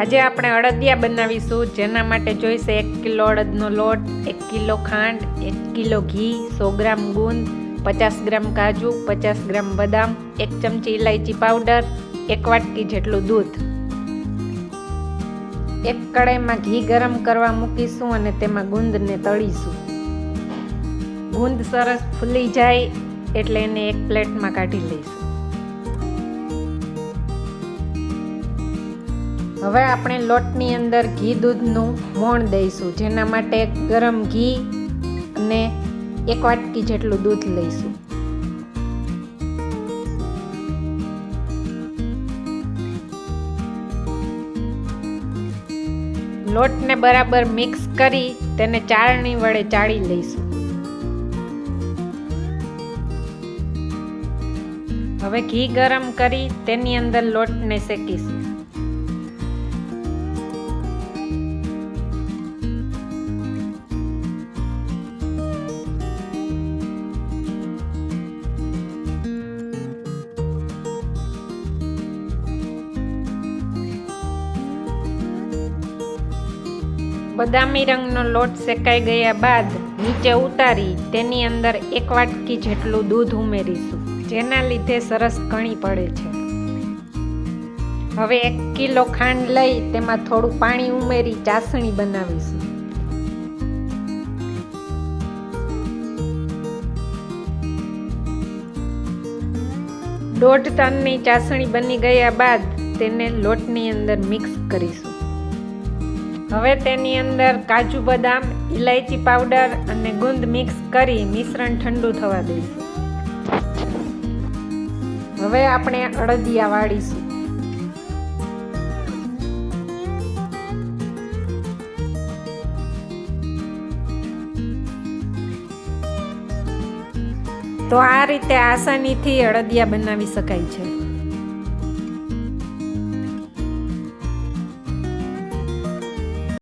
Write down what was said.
આજે આપણે અડદિયા બનાવીશું, જેના માટે જોઈશે એક કિલો અડદનો લોટ, એક કિલો ખાંડ, એક કિલો ઘી, સો ગ્રામ ગુંદ, પચાસ ગ્રામ કાજુ, પચાસ ગ્રામ બદામ, એક ચમચી ઇલાયચી પાવડર, એક વાટકી જેટલું દૂધ. એક કડાઈમાં ઘી ગરમ કરવા મૂકીશું અને તેમાં ગુંદને તળીશું. ગુંદ સરસ ફૂલી જાય એટલે એને એક પ્લેટમાં કાઢી લઈશું. હવે આપણે લોટની અંદર ઘી દૂધનું મોણ દઈશું, જેના માટે ગરમ ઘી અને એક વાટકી જેટલું દૂધ લઈશું. લોટને બરાબર મિક્સ કરી તેને ચાળણી વડે ચાળી લઈશું. હવે ઘી ગરમ કરી તેની અંદર લોટને શેકીશું. બદામી રંગનો લોટ શેકાઈ ગયા બાદ નીચે ઉતારી તેની અંદર એક વાટકી જેટલું દૂધ ઉમેરીશું, જેના લીધે સરસ ઘણી પડે છે. હવે એક કિલો ખાંડ લઈ તેમાં થોડું પાણી ઉમેરી ચાસણી બનાવીશું. દોઢ ટનની ચાસણી બની ગયા બાદ તેને લોટની અંદર મિક્સ કરીશું. હવે તેની અંદર કાજુ બદામ ઇલાયચી પાવડર અને ગુંદ મિક્સ કરી મિશ્રણ ઠંડુ થવા દઈશું. હવે આપણે અડદિયા વાળીશું. તો આ રીતે આસાનીથી અડદિયા બનાવી શકાય છે.